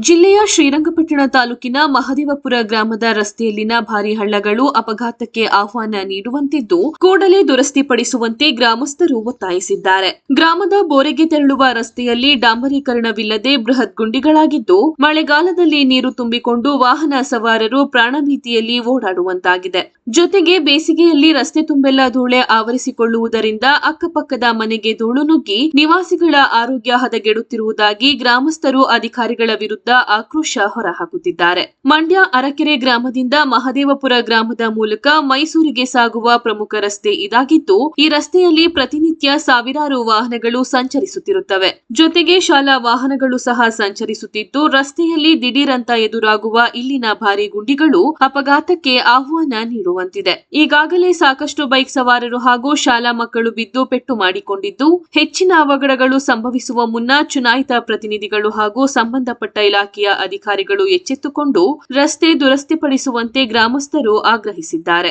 ಜಿಲ್ಲೆಯ ಶ್ರೀರಂಗಪಟ್ಟಣ ತಾಲೂಕಿನ ಮಹದೇವಪುರ ಗ್ರಾಮದ ರಸ್ತೆಯಲ್ಲಿನ ಭಾರಿ ಹಳ್ಳಗಳು ಅಪಘಾತಕ್ಕೆ ಆಹ್ವಾನ ನೀಡುವಂತಿದ್ದು, ಕೂಡಲೇ ದುರಸ್ತಿಪಡಿಸುವಂತೆ ಗ್ರಾಮಸ್ಥರು ಒತ್ತಾಯಿಸಿದ್ದಾರೆ. ಗ್ರಾಮದ ಬೋರೆಗೆ ತೆರಳುವ ರಸ್ತೆಯಲ್ಲಿ ಡಾಂಬರೀಕರಣವಿಲ್ಲದೆ ಬೃಹತ್ ಗುಂಡಿಗಳಾಗಿದ್ದು, ಮಳೆಗಾಲದಲ್ಲಿ ನೀರು ತುಂಬಿಕೊಂಡು ವಾಹನ ಸವಾರರು ಪ್ರಾಣಭೀತಿಯಲ್ಲಿ ಓಡಾಡುವಂತಾಗಿದೆ. ಜೊತೆಗೆ ಬೇಸಿಗೆಯಲ್ಲಿ ರಸ್ತೆ ತುಂಬೆಲ್ಲ ಧೂಳೆ ಆವರಿಸಿಕೊಳ್ಳುವುದರಿಂದ ಅಕ್ಕಪಕ್ಕದ ಮನೆಗೆ ಧೂಳು ನುಗ್ಗಿ ನಿವಾಸಿಗಳ ಆರೋಗ್ಯ ಹದಗೆಡುತ್ತಿರುವುದಾಗಿ ಗ್ರಾಮಸ್ಥರು ಅಧಿಕಾರಿಗಳ ವಿರುದ್ಧ ಆಕ್ರೋಶ ಹೊರಹಾಕುತ್ತಿದ್ದಾರೆ. ಮಂಡ್ಯ ಅರಕೆರೆ ಗ್ರಾಮದಿಂದ ಮಹದೇವಪುರ ಗ್ರಾಮದ ಮೂಲಕ ಮೈಸೂರಿಗೆ ಸಾಗುವ ಪ್ರಮುಖ ರಸ್ತೆ ಇದಾಗಿದ್ದು, ಈ ರಸ್ತೆಯಲ್ಲಿ ಪ್ರತಿನಿತ್ಯ ಸಾವಿರಾರು ವಾಹನಗಳು ಸಂಚರಿಸುತ್ತಿರುತ್ತವೆ. ಜೊತೆಗೆ ಶಾಲಾ ವಾಹನಗಳು ಸಹ ಸಂಚರಿಸುತ್ತಿದ್ದು, ರಸ್ತೆಯಲ್ಲಿ ದಿಢೀರಂತ ಎದುರಾಗುವ ಇಲ್ಲಿನ ಭಾರಿ ಗುಂಡಿಗಳು ಅಪಘಾತಕ್ಕೆ ಆಹ್ವಾನ ನೀಡುವಂತಿದೆ. ಈಗಾಗಲೇ ಸಾಕಷ್ಟು ಬೈಕ್ ಸವಾರರು ಹಾಗೂ ಶಾಲಾ ಮಕ್ಕಳು ಬಿದ್ದು ಪೆಟ್ಟು ಮಾಡಿಕೊಂಡಿದ್ದು, ಹೆಚ್ಚಿನ ಅವಘಡಗಳು ಸಂಭವಿಸುವ ಮುನ್ನ ಚುನಾಯಿತ ಪ್ರತಿನಿಧಿಗಳು ಹಾಗೂ ಸಂಬಂಧಪಟ್ಟ ಇಲಾಖೆಯ ಅಧಿಕಾರಿಗಳು ಎಚ್ಚೆತ್ತುಕೊಂಡು ರಸ್ತೆ ದುರಸ್ತಿಪಡಿಸುವಂತೆ ಗ್ರಾಮಸ್ಥರು ಆಗ್ರಹಿಸಿದ್ದಾರೆ.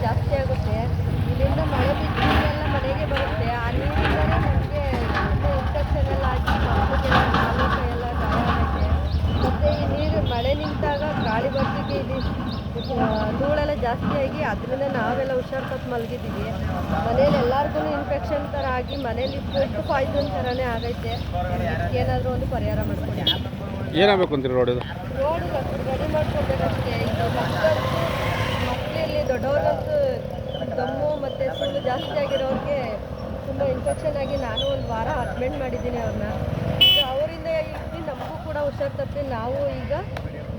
ಜಾಸ್ತಿ ಆಗುತ್ತೆ. ಇಲ್ಲಿಂದ ಮಳೆ ಬಿದ್ದು ಮನೆಗೆ ಬರುತ್ತೆ ಆ ನೀರಿಂದಲೇ ನಮಗೆ ಇನ್ಫೆಕ್ಷನ್ ಎಲ್ಲ ಆಗಿ ಮಕ್ಕಳಿಗೆಲ್ಲ ಕಾಲು ಕೈ ಎಲ್ಲ ಗಾಯ ಆಗುತ್ತೆ ಮತ್ತು ಈ ನೀರು ಮಳೆ ನಿಂತಾಗ ಗಾಳಿ ಬರ್ತಿಗೆ ಇಲ್ಲಿ ಆ, ಧೂಳೆಲ್ಲ ಜಾಸ್ತಿ ಆಗಿ ಅದರಿಂದ ನಾವೆಲ್ಲ ಹುಷಾರು ತಪ್ಪು ಮಲಗಿದ್ದೀವಿ. ಮನೇಲಿ ಎಲ್ಲರಿಗೂ ಇನ್ಫೆಕ್ಷನ್ ಥರ ಆಗಿ ಮನೇಲಿ ಫುಡ್ ಪಾಯ್ಸನ್ ಥರನೇ ಆಗೈತೆ. ಏನಾದರೂ ಒಂದು ಪರಿಹಾರ ಮಾಡ್ಕೊಡಿ. ಏನಾಗಬೇಕು ಅಂತೀರಿ ರೋಡ್ ರೋಡ್ ರೆಡಿ ಮಾಡ್ಕೊಡ್ಬೇಕಷ್ಟೇ. ಇದು ಮಕ್ಕಳು ಮಕ್ಕಳಲ್ಲಿ ದೊಡ್ಡವ್ರಿಗಂತೂ ದಮ್ಮು ಮತ್ತು ಸುಳ್ಳು ಜಾಸ್ತಿ ಆಗಿರೋರಿಗೆ ತುಂಬ ಇನ್ಫೆಕ್ಷನ್ ಆಗಿ ನಾನು ಒಂದು ವಾರ ಅಡ್ಮಿಟ್ ಮಾಡಿದ್ದೀನಿ ಅವ್ರನ್ನ ಅವರಿಂದ ಇಲ್ಲಿ ನಮಗೂ ಕೂಡ ಹುಷಾರು ತಪ್ಪಿ ನಾವು ಈಗ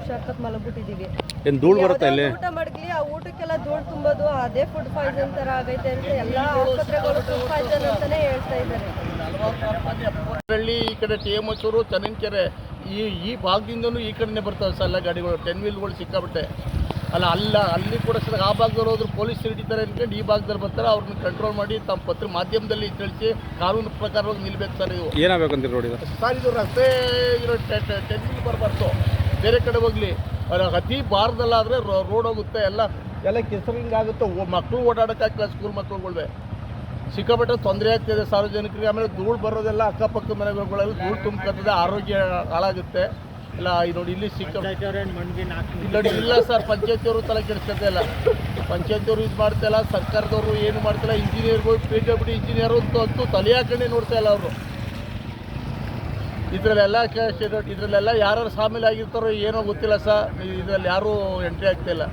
ಹುಷಾರ್ ತಪ್ಪಿ ಮಲಗ್ಬಿಟ್ಟಿದ್ದೀವಿ ಏನು ಧೂಳು ಬರುತ್ತಾ ಇಲ್ಲಿ? ಊಟ ಮಡಗ್ಲಿ ಆ ಊಟಕ್ಕೆಲ್ಲ ಧೂಳು ತುಂಬೋದು ಅದೇ ಫುಡ್ ಪಾಯ್ಸನ್ ತರ ಆಗೈತೆ ಅಂತ ಎಲ್ಲ ಆಸ್ಪತ್ರೆಗಳು ಫುಡ್ ಪಾಯ್ಸನ್ ಅಂತಾನೆ ಹೇಳ್ತಾ ಇದ್ದಾರೆ. ಹಳ್ಳಿ ಈ ಕಡೆ ಟಿ ಎಂ ಹೊಸೂರು ಚನ್ನನಕೆರೆ ಈ ಈ ಭಾಗದಿಂದನೂ ಈ ಕಡೆನೇ ಬರ್ತವೆ ಸರ್ ಎಲ್ಲ ಗಾಡಿಗಳು. ಟೆನ್ ವೀಲ್ಗಳು ಸಿಕ್ಕಾಬಿಟ್ಟೆ ಅಲ್ಲ ಅಲ್ಲ ಅಲ್ಲಿ ಕೂಡ ಸರ್ ಆ ಭಾಗದವ್ರು ಹೋದ್ರು ಪೊಲೀಸ್ ಹಿಡಿತಾರೆ ಅನ್ಕೊಂಡು ಈ ಭಾಗದಲ್ಲಿ ಬರ್ತಾರೆ. ಅವ್ರನ್ನ ಕಂಟ್ರೋಲ್ ಮಾಡಿ ತಮ್ಮ ಪತ್ರ ಮಾಧ್ಯಮದಲ್ಲಿ ತಿಳಿಸಿ ಕಾನೂನು ಪ್ರಕಾರವಾಗಿ ನಿಲ್ಬೇಕು ಸರ್ ಇದು. ಏನಾಗಬೇಕು ನೋಡಿ ಸರ್ ಇದು ರಸ್ತೆ ಇರೋ ಟೆನ್ ವೀಲ್ ಬರಬಾರ್ದು. ಬೇರೆ ಕಡೆ ಹೋಗಲಿ. ಅತಿ ಭಾರದಲ್ಲಾದರೆ ರೋಡ್ ಹೋಗುತ್ತೆ ಎಲ್ಲ ಎಲ್ಲ ಕೆಸರಿಂಗ್ ಆಗುತ್ತೆ. ಮಕ್ಕಳು ಓಡಾಡೋಕ್ಕಾಗ್ತಿಲ್ಲ ಸ್ಕೂಲ್ ಮಕ್ಕಳುಗಳ್ವೆ ಸಿಕ್ಕಾಪಟ್ಟೆ ತೊಂದರೆ ಆಗ್ತಿದೆ ಸಾರ್ವಜನಿಕರಿಗೆ ಆಮೇಲೆ ಧೂಳು ಬರೋದೆಲ್ಲ ಅಕ್ಕಪಕ್ಕ ಮನೆಗಳಲ್ಲಿ ಧೂಳು ತುಂಬ್ಕೊತದೆ ಆರೋಗ್ಯ ಹಾಳಾಗುತ್ತೆ. ಇಲ್ಲ ಈ ನೋಡಿ ಇಲ್ಲಿ ಸಿಕ್ಕ ಇಲ್ಲ ನೋಡಿ, ಇಲ್ಲ ಸರ್ ಪಂಚಾಯತಿಯವರು ತಲೆ ಕೆಡಿಸ್ಕೊತಾ ಇಲ್ಲ. ಪಂಚಾಯತಿಯವರು ಇದು ಮಾಡ್ತಾ ಇಲ್ಲ ಸರ್ಕಾರದವರು ಏನು ಮಾಡ್ತಿಲ್ಲ ಇಂಜಿನಿಯರ್ಗಳು ಪಿ ಡಬ್ಲ್ಯೂ ಡಿ ಇಂಜಿನಿಯರು ಅಂತೂ ತಲೆ ಹಾಕೊಂಡೇ ನೋಡ್ತಾ ಇಲ್ಲ ಅವರು. ಇದರಲ್ಲೆಲ್ಲ ಇದರಲ್ಲೆಲ್ಲ ಯಾರು ಸಾಮಿಲ್ ಆಗಿರ್ತಾರೋ ಏನೋ ಗೊತ್ತಿಲ್ಲ ಸರ್. ಇದರಲ್ಲಿ ಯಾರೂ ಎಂಟ್ರಿ ಆಗ್ತಿಲ್ಲ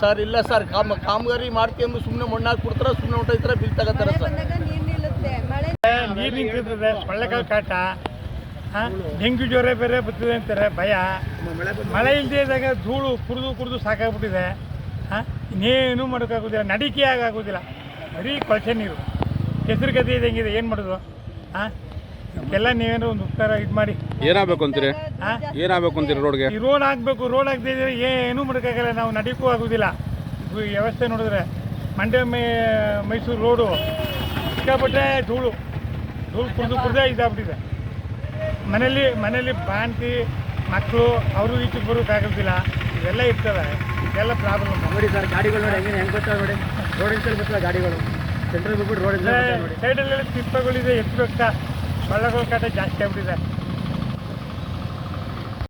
ಸರ್ ಇಲ್ಲ ಸರ್. ಕಾಮ ಕಾಮಗಾರಿ ಮಾಡ್ತೀವಿ ಸುಮ್ಮನೆ ಮಣ್ಣು ಕೊಡ್ತಾರೆ ಸುಮ್ಮನೆ ಹೊಂಟೈತಾರೆ ಬಿಲ್ ತಗೋತಾರೆ ಸರ್. ಬಂದಾಗ ನೀರು ನಿಲ್ಲುತ್ತೆ. ಮಳೆ ನೀರು ನಿಂತಿರ್ತದೆ. ಸೊಳ್ಳೆಗಳ ಕಾಟ. ಹಾಂ? ಡೆಂಗ್ಯೂ ಜ್ವರ ಬೇರೆ ಬರ್ತದೆ ಅಂತಾರೆ. ಭಯ. ಮಳೆ ಇಲ್ಲದೆ ಇದ್ದಾಗ ಧೂಳು ಕುಡಿದು ಕುಡಿದು ಸಾಕಾಗ್ಬಿಟ್ಟಿದೆ. ಹಾಂ? ಇನ್ನೇನು ಮಾಡೋಕ್ಕಾಗೋದಿಲ್ಲ ನಡಿಕೆ ಆಗೋದಿಲ್ಲ. ಬರೀ ಕೊಳಚೆ ನೀರು. ಕೆಸರು ಗದ್ದೆ ಹೆಂಗಿದೆ ಏನು ಮಾಡೋದು? ಹಾಂ? ಎಲ್ಲ ನೀವೇನೋ ಒಂದು ಉಪಕಾರ ಇದು ಮಾಡಿ. ಏನಾಗಬೇಕು ಅಂತೀರಿ? ಹಾಂ ಏನಾಗಬೇಕು ಅಂತೀರಿ ರೋಡ್ಗೆ? ಈ ರೋಡ್ ಹಾಕ್ಬೇಕು ರೋಡ್ ಆಗದೆ ಇದ್ರೆ ಏನೂ ಮಾಡೋಕ್ಕಾಗಲ್ಲ ನಾವು ನಡೀಕೂ ಆಗೋದಿಲ್ಲ. ಇದು ಈ ವ್ಯವಸ್ಥೆ ನೋಡಿದ್ರೆ ಮಂಡ್ಯ ಮೈ ಮೈಸೂರು ರೋಡು ಸಿಕ್ಕಾಪಟ್ಟೆ ಧೂಳು. ಧೂಳು ಕುಡಿದು ಕುಡ್ದೇ ಇದಾಗ್ಬಿಟ್ಟಿದೆ. ಮನೇಲಿ ಮನೇಲಿ ಬಾಂತಿ ಮಕ್ಕಳು ಅವರು ಈಚೆಗೆ ಬರೋಕ್ಕಾಗೋದಿಲ್ಲ ಇವೆಲ್ಲ ಇರ್ತವೆ. ಇದೆಲ್ಲ ಪ್ರಾಬ್ಲಮ್ ನೋಡಿ ಸರ್ ಗಾಡಿಗಳು ನೋಡಿ ಹೆಂಗೆ ಹೆಂಗೆ ಬರ್ತಾವೆ ನೋಡಿ? ರೋಡ್ ಬರ್ತವೆ ಗಾಡಿಗಳು? ಸೆಂಟ್ರಲ್ ಬಿಟ್ಬಿಟ್ಟು ರೋಡ್ ಇನ್ಸಲ್ಲಿ ಬರ್ತಾವೆ ನೋಡಿ? ಸೈಡಲ್ಲೆಲ್ಲ ತಿಪ್ಪಗಳಿದೆ ಎತ್ತಬೇಕಾ ಸೊಳ್ಳೆಗಳ ಕಾಟ ಜಾಸ್ತಿ ಆಗ್ಬಿಟ್ಟಿದೆ